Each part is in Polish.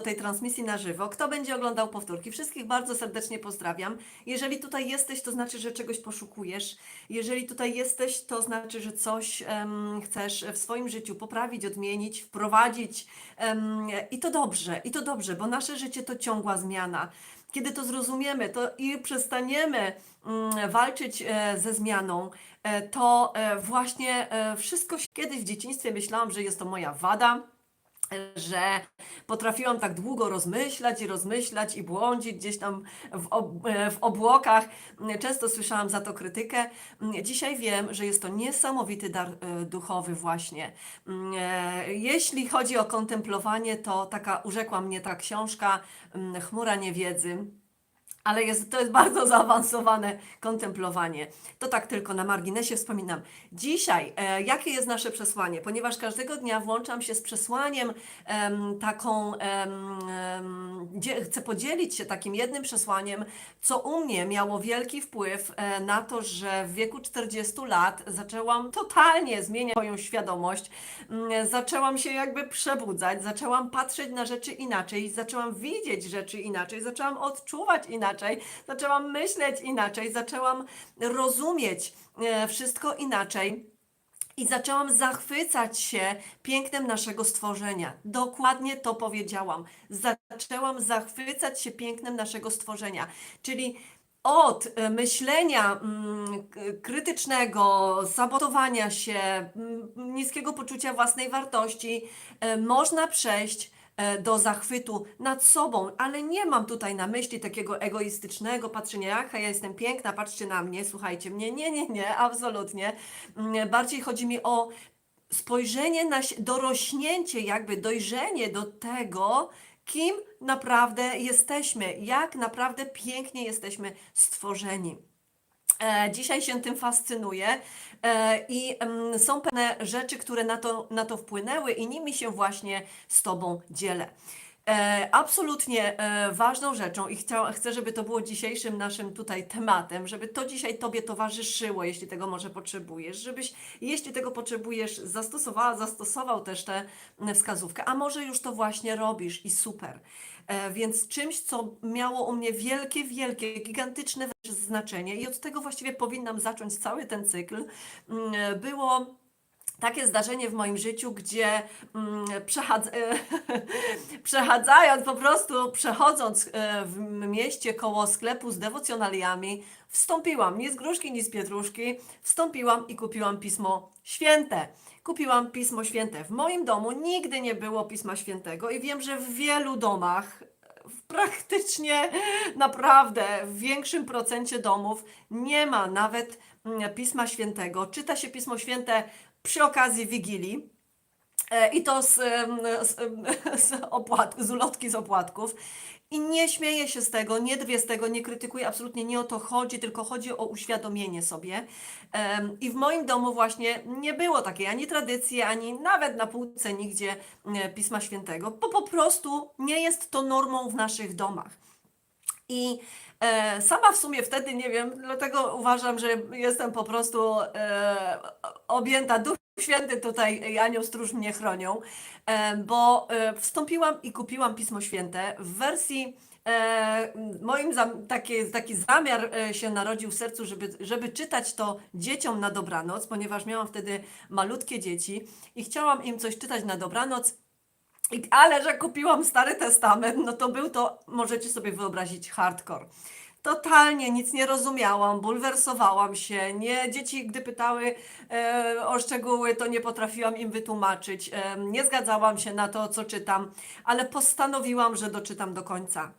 tej transmisji na żywo. Kto będzie oglądał powtórki? Wszystkich bardzo serdecznie pozdrawiam. Jeżeli tutaj jesteś, to znaczy, że czegoś poszukujesz. Jeżeli tutaj jesteś, to znaczy, że coś em, chcesz w swoim życiu poprawić, odmienić, wprowadzić. em, I to dobrze, i to dobrze, bo nasze życie to ciągła zmiana. Kiedy to zrozumiemy, to i przestaniemy mm, walczyć e, ze zmianą, e, to e, właśnie e, wszystko. Kiedyś w dzieciństwie myślałam, że jest to moja wada, że potrafiłam tak długo rozmyślać i rozmyślać i błądzić gdzieś tam w, ob, e, w obłokach. Często słyszałam za to krytykę. Dzisiaj wiem, że jest to niesamowity dar e, duchowy właśnie. E, Jeśli chodzi o kontemplowanie, to taka urzekła mnie ta książka mm, Chmura Niewiedzy. Ale jest, to jest bardzo zaawansowane kontemplowanie. To tak tylko na marginesie wspominam. Dzisiaj, e, jakie jest nasze przesłanie? Ponieważ każdego dnia włączam się z przesłaniem em, taką, em, chcę podzielić się takim jednym przesłaniem, co u mnie miało wielki wpływ e, na to, że w wieku 40 lat zaczęłam totalnie zmieniać swoją świadomość, Mm, zaczęłam się jakby przebudzać, zaczęłam patrzeć na rzeczy inaczej, zaczęłam widzieć rzeczy inaczej, zaczęłam odczuwać inaczej, zaczęłam myśleć inaczej, zaczęłam rozumieć e, wszystko inaczej. I zaczęłam zachwycać się pięknem naszego stworzenia. Dokładnie to powiedziałam. Zaczęłam zachwycać się pięknem naszego stworzenia. Czyli od e, myślenia mm, krytycznego, sabotowania się, niskiego poczucia własnej wartości, e, można przejść do zachwytu nad sobą, ale nie mam tutaj na myśli takiego egoistycznego patrzenia, jaka ja jestem piękna, patrzcie na mnie, słuchajcie mnie. Nie, nie, nie, absolutnie. Mm, Bardziej chodzi mi o spojrzenie na dorośnięcie, jakby dojrzenie do tego, kim naprawdę jesteśmy, jak naprawdę pięknie jesteśmy stworzeni. E, Dzisiaj się tym fascynuję e, i mm, są pewne rzeczy, które na to, na to wpłynęły i nimi się właśnie z Tobą dzielę. E, Absolutnie e, ważną rzeczą i chcę, żeby to było dzisiejszym naszym tutaj tematem, żeby to dzisiaj Tobie towarzyszyło, jeśli tego może potrzebujesz, żebyś, jeśli tego potrzebujesz, zastosowała, zastosował też tę wskazówkę, a może już to właśnie robisz i super. E, Więc czymś, co miało u mnie wielkie, wielkie, gigantyczne znaczenie i od tego właściwie powinnam zacząć cały ten cykl, mm, było takie zdarzenie w moim życiu, gdzie mm, przechadz, przechadzając, po prostu przechodząc e, w mieście koło sklepu z dewocjonaliami, wstąpiłam, nie z gruszki, nie z pietruszki, wstąpiłam i kupiłam Pismo Święte. Kupiłam Pismo Święte. W moim domu nigdy nie było Pisma Świętego i wiem, że w wielu domach praktycznie naprawdę w większym procencie domów nie ma nawet mm, Pisma Świętego. Czyta się Pismo Święte przy okazji Wigilii. E, I to z, z, z, opłat, z ulotki z opłatków. I nie śmieję się z tego, nie drwię z tego, nie krytykuję, absolutnie nie o to chodzi, tylko chodzi o uświadomienie sobie. I w moim domu właśnie nie było takiej ani tradycji, ani nawet na półce nigdzie e, Pisma Świętego, bo po prostu nie jest to normą w naszych domach. I sama w sumie wtedy nie wiem, dlatego uważam, że jestem po prostu e, objęta Duch Święty tutaj, i Anioł Stróż mnie chronią, e, bo e, wstąpiłam i kupiłam Pismo Święte w wersji. E, moim taki, taki zamiar e, się narodził w sercu, żeby, żeby czytać to dzieciom na dobranoc, ponieważ miałam wtedy malutkie dzieci i chciałam im coś czytać na dobranoc. Ale że kupiłam Stary Testament, no to był to, możecie sobie wyobrazić, hardcore. Totalnie nic nie rozumiałam, bulwersowałam się. Nie, dzieci, gdy pytały e, o szczegóły, to nie potrafiłam im wytłumaczyć. E, nie zgadzałam się na to, co czytam, ale postanowiłam, że doczytam do końca.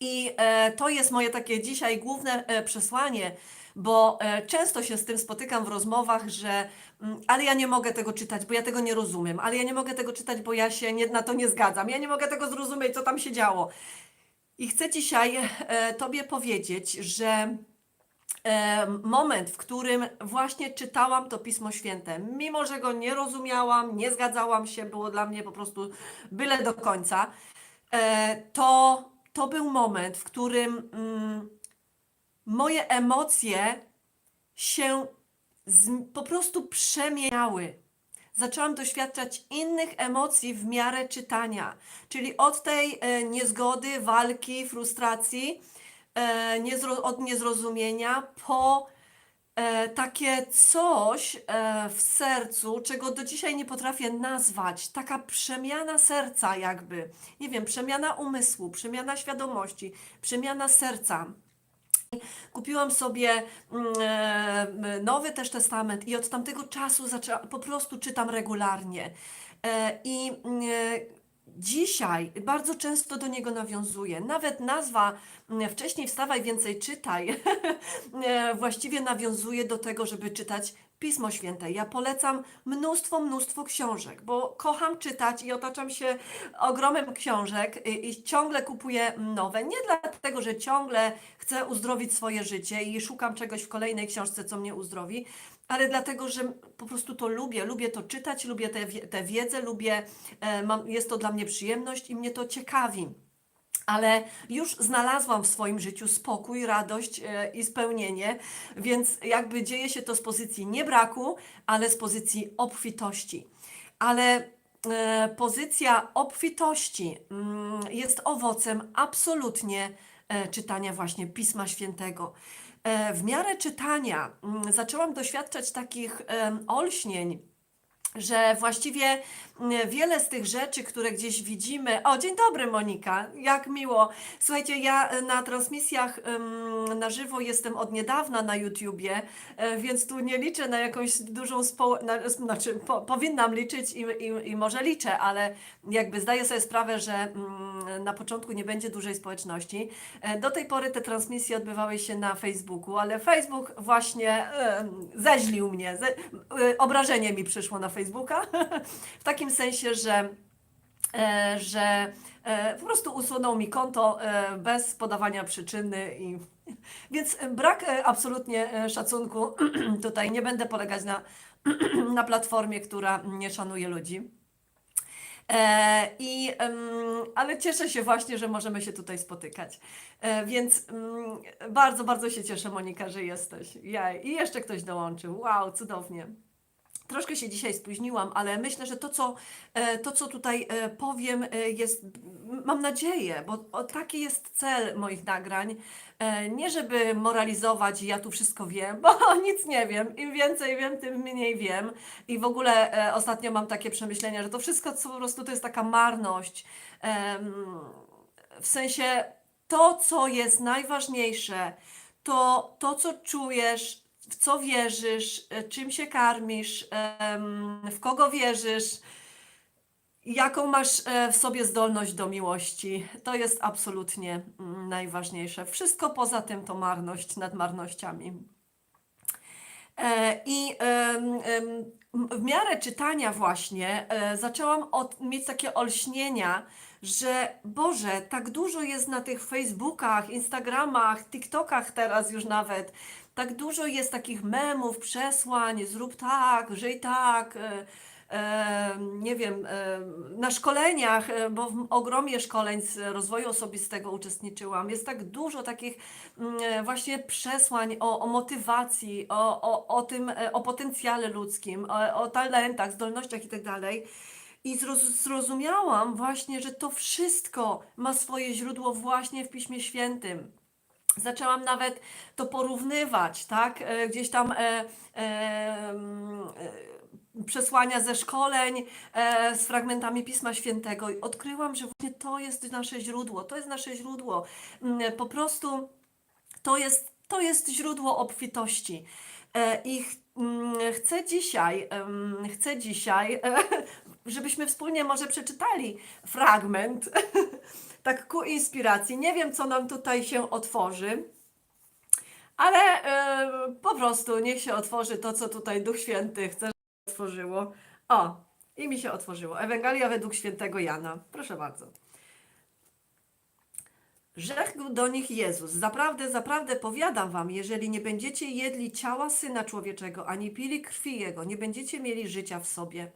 I e, to jest moje takie dzisiaj główne e, przesłanie, bo e, często się z tym spotykam w rozmowach, że mm, ale ja nie mogę tego czytać, bo ja tego nie rozumiem, ale ja nie mogę tego czytać, bo ja się nie, na to nie zgadzam, ja nie mogę tego zrozumieć, co tam się działo. I chcę dzisiaj Tobie powiedzieć, że moment, w którym właśnie czytałam to Pismo Święte, mimo że go nie rozumiałam, nie zgadzałam się, było dla mnie po prostu byle do końca, to, to był moment, w którym mm, moje emocje się z, po prostu przemieniały. zaczęłam doświadczać innych emocji w miarę czytania. Czyli od tej e, niezgody, walki, frustracji, e, niezro, od niezrozumienia po e, takie coś e, w sercu, czego do dzisiaj nie potrafię nazwać. Taka przemiana serca, jakby. Nie wiem, przemiana umysłu, przemiana świadomości, przemiana serca. Kupiłam sobie mm, e, Nowy też Testament i od tamtego czasu po prostu czytam regularnie. I mm, dzisiaj bardzo często do niego nawiązuję. Nawet nazwa mm, wcześniej wstawaj, więcej czytaj e, właściwie nawiązuje do tego, żeby czytać Pismo Święte. Ja polecam mnóstwo, mnóstwo książek, bo kocham czytać i otaczam się ogromem książek i, i ciągle kupuję nowe. Nie dlatego, że ciągle chcę uzdrowić swoje życie i szukam czegoś w kolejnej książce, co mnie uzdrowi, ale dlatego, że po prostu to lubię. Lubię to czytać, lubię tę wie- tę wiedzę, lubię, e, mam, jest to dla mnie przyjemność i mnie to ciekawi ale już znalazłam w swoim życiu spokój, radość e, i spełnienie, więc jakby dzieje się to z pozycji nie braku, ale z pozycji obfitości. Ale e, pozycja obfitości mm, jest owocem absolutnie e, czytania właśnie Pisma Świętego. W miarę czytania mm, zaczęłam doświadczać takich olśnień, że właściwie wiele z tych rzeczy, które gdzieś widzimy. O, dzień dobry, Monika, jak miło. Słuchajcie, ja e, na transmisjach na żywo jestem od niedawna na YouTubie, e, więc tu nie liczę na jakąś dużą społeczność, znaczy po, powinnam liczyć i, i, i może liczę, ale jakby zdaję sobie sprawę, że mm, na początku nie będzie dużej społeczności. E, Do tej pory te transmisje odbywały się na Facebooku, ale Facebook właśnie zeźlił mnie, ze, obrażenie mi przyszło na Facebooka, w takim sensie, że, e, że e, po prostu usunął mi konto e, bez podawania przyczyny i więc brak absolutnie szacunku tutaj nie będę polegać na, na platformie, która nie szanuje ludzi. I, ale cieszę się właśnie, że możemy się tutaj spotykać. Więc mm, bardzo, bardzo się cieszę, Monika, że jesteś. Jaj. I jeszcze ktoś dołączył. Wow, cudownie. Troszkę się dzisiaj spóźniłam, ale myślę, że to, co, e, to, co tutaj e, powiem, e, jest, mam nadzieję, bo taki jest cel moich nagrań. Nie, żeby moralizować, ja tu wszystko wiem, bo nic nie wiem. Im więcej wiem, tym mniej wiem. I w ogóle ostatnio mam takie przemyślenia, że to wszystko co po prostu to jest taka marność. W sensie to, co jest najważniejsze, to to, co czujesz, w co wierzysz, e, czym się karmisz, w kogo wierzysz, jaką masz e, w sobie zdolność do miłości. To jest absolutnie mm, najważniejsze. Wszystko poza tym to marność nad marnościami. E, I w miarę czytania właśnie zaczęłam od, mieć takie olśnienia, że Boże, tak dużo jest na tych Facebookach, Instagramach, TikTokach teraz już nawet, tak dużo jest takich memów, przesłań, zrób tak, żyj tak, e, e, nie wiem, e, na szkoleniach, bo w ogromie szkoleń z rozwoju osobistego uczestniczyłam. Jest tak dużo takich mm, właśnie przesłań o, o motywacji, o, o, o tym, o potencjale ludzkim, o, o talentach, zdolnościach itd. I zroz, zrozumiałam właśnie, że to wszystko ma swoje źródło właśnie w Piśmie Świętym. Zaczęłam nawet to porównywać, tak? E, Gdzieś tam e, e, e, przesłania ze szkoleń e, z fragmentami Pisma Świętego i odkryłam, że właśnie to jest nasze źródło, to jest nasze źródło. Mm, Po prostu to jest, to jest źródło obfitości. E, I ch, mm, chcę dzisiaj, chcę dzisiaj, e, żebyśmy wspólnie może przeczytali fragment, tak ku inspiracji. Nie wiem, co nam tutaj się otworzy, ale e, po prostu niech się otworzy to, co tutaj Duch Święty chce, żeby otworzyło. O, i mi się otworzyło. Ewangelia według świętego Jana. Proszę bardzo. Rzekł do nich Jezus: Zaprawdę, zaprawdę powiadam wam, jeżeli nie będziecie jedli ciała syna człowieczego, ani pili krwi jego, nie będziecie mieli życia w sobie.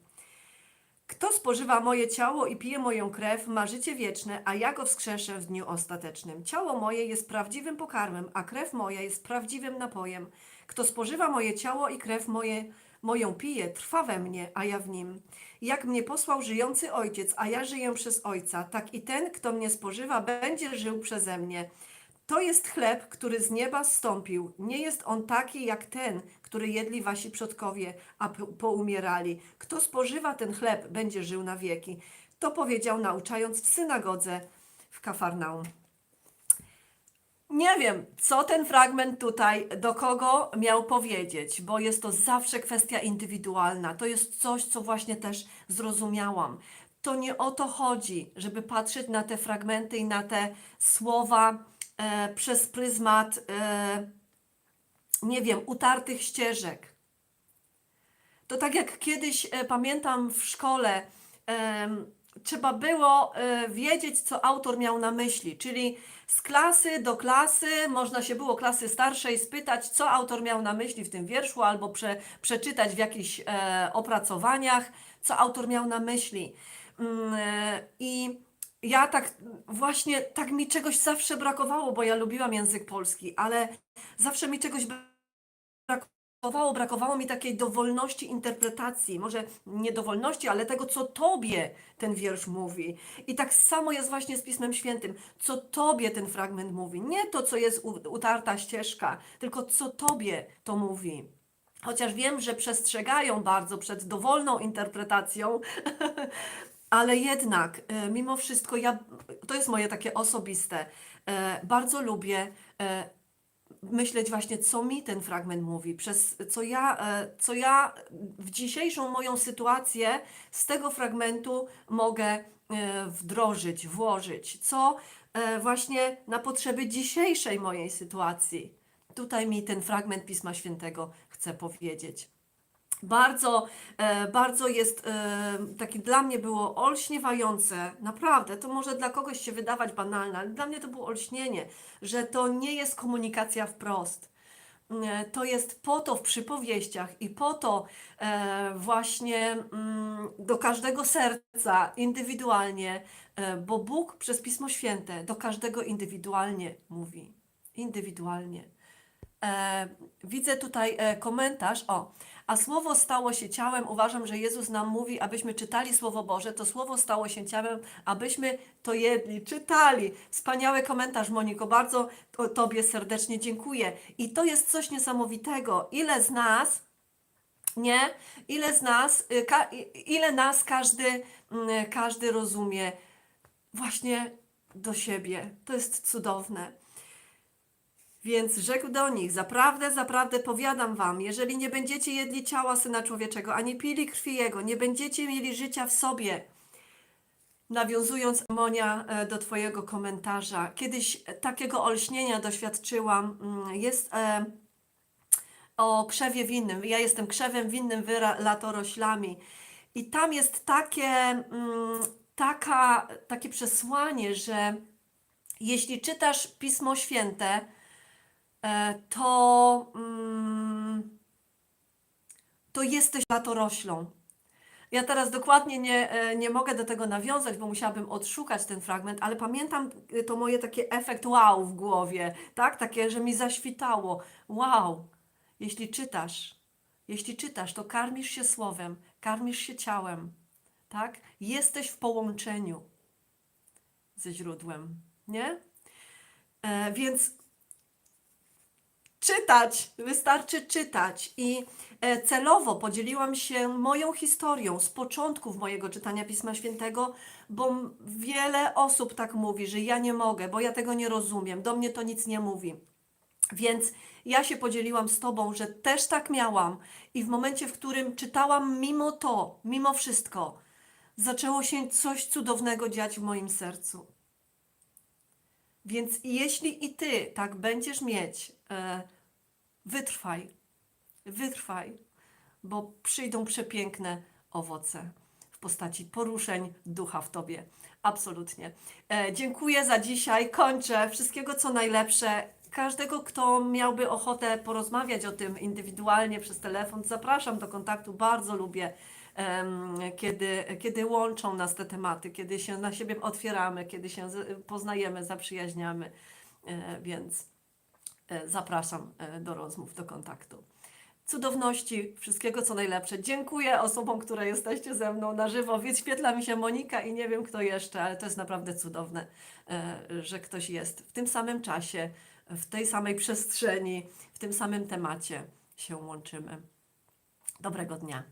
Kto spożywa moje ciało i pije moją krew, ma życie wieczne, a ja go wskrzeszę w dniu ostatecznym. Ciało moje jest prawdziwym pokarmem, a krew moja jest prawdziwym napojem. Kto spożywa moje ciało i krew moje, moją pije, trwa we mnie, a ja w nim. Jak mnie posłał żyjący ojciec, a ja żyję przez ojca, tak i ten, kto mnie spożywa, będzie żył przeze mnie. To jest chleb, który z nieba zstąpił. Nie jest on taki jak ten, który jedli wasi przodkowie, a po- poumierali. Kto spożywa ten chleb, będzie żył na wieki. To powiedział, nauczając w synagodze w Kafarnaum. Nie wiem, co ten fragment tutaj do kogo miał powiedzieć, bo jest to zawsze kwestia indywidualna. To jest coś, co właśnie też zrozumiałam. To nie o to chodzi, żeby patrzeć na te fragmenty i na te słowa e, przez pryzmat, e, nie wiem, utartych ścieżek. To tak jak kiedyś e, pamiętam w szkole, trzeba było wiedzieć, co autor miał na myśli, czyli z klasy do klasy można się było klasy starszej spytać, co autor miał na myśli w tym wierszu, albo prze, przeczytać w jakichś e, opracowaniach, co autor miał na myśli. Mm, I ja tak właśnie, tak mi czegoś zawsze brakowało, bo ja lubiłam język polski, ale zawsze mi czegoś brakowało, brakowało mi takiej dowolności interpretacji, może nie dowolności, ale tego, co Tobie ten wiersz mówi. I tak samo jest właśnie z Pismem Świętym, co Tobie ten fragment mówi. Nie to, co jest utarta ścieżka, tylko co Tobie to mówi. Chociaż wiem, że przestrzegają bardzo przed dowolną interpretacją, ale jednak, e, mimo wszystko, ja, to jest moje takie osobiste. E, Bardzo lubię e, myśleć właśnie, co mi ten fragment mówi, przez co ja, co ja w dzisiejszą moją sytuację z tego fragmentu mogę wdrożyć, włożyć, co właśnie na potrzeby dzisiejszej mojej sytuacji. Tutaj mi ten fragment Pisma Świętego chce powiedzieć. Bardzo, e, bardzo jest e, taki dla mnie było olśniewające, naprawdę, to może dla kogoś się wydawać banalne, ale dla mnie to było olśnienie, że to nie jest komunikacja wprost. E, To jest po to w przypowieściach i po to właśnie mm, do każdego serca indywidualnie, bo Bóg przez Pismo Święte do każdego indywidualnie mówi. Indywidualnie. E, widzę tutaj e, komentarz. O, a słowo stało się ciałem. Uważam, że Jezus nam mówi, abyśmy czytali Słowo Boże. To słowo stało się ciałem, abyśmy to jedli, czytali. Wspaniały komentarz, Moniko. Bardzo to, Tobie serdecznie dziękuję. I to jest coś niesamowitego. Ile z nas, nie? Ile z nas, y, ile nas każdy, mm, każdy rozumie właśnie do siebie. To jest cudowne. Więc rzekł do nich: Zaprawdę, zaprawdę powiadam wam, jeżeli nie będziecie jedli ciała syna człowieczego, ani pili krwi jego, nie będziecie mieli życia w sobie. Nawiązując, Monia, e, do Twojego komentarza, kiedyś takiego olśnienia doświadczyłam. mm, Jest e, o krzewie winnym. Ja jestem krzewem winnym, wy latoroślami. I tam jest takie, mm, taka, takie przesłanie, że jeśli czytasz Pismo Święte, to, mm, to jesteś latoroślą. Ja teraz dokładnie nie, e, nie mogę do tego nawiązać, bo musiałabym odszukać ten fragment, ale pamiętam y, to moje takie efekt wow w głowie, tak? Takie, że mi zaświtało. Wow, jeśli czytasz, jeśli czytasz, to karmisz się słowem, karmisz się ciałem, tak? Jesteś w połączeniu ze źródłem, nie? E, więc czytać, wystarczy czytać. I e, celowo podzieliłam się moją historią z początków mojego czytania Pisma Świętego, bo wiele osób tak mówi, że ja nie mogę, bo ja tego nie rozumiem, do mnie to nic nie mówi. Więc ja się podzieliłam z Tobą, że też tak miałam, i w momencie, w którym czytałam, mimo to, mimo wszystko, zaczęło się coś cudownego dziać w moim sercu. Więc jeśli i ty tak będziesz mieć, e, wytrwaj, wytrwaj, bo przyjdą przepiękne owoce w postaci poruszeń ducha w tobie. Absolutnie. E, dziękuję za dzisiaj. Kończę. Wszystkiego co najlepsze. Każdego, kto miałby ochotę porozmawiać o tym indywidualnie przez telefon, zapraszam do kontaktu. Bardzo lubię, kiedy, kiedy łączą nas te tematy, kiedy się na siebie otwieramy, kiedy się poznajemy, zaprzyjaźniamy. E, więc e, zapraszam e, do rozmów, do kontaktu. cudowności, wszystkiego co najlepsze. Dziękuję osobom, które jesteście ze mną na żywo. Wyświetla mi się Monika i nie wiem kto jeszcze, ale to jest naprawdę cudowne, że ktoś jest w tym samym czasie, w tej samej przestrzeni, w tym samym temacie się łączymy. Dobrego dnia.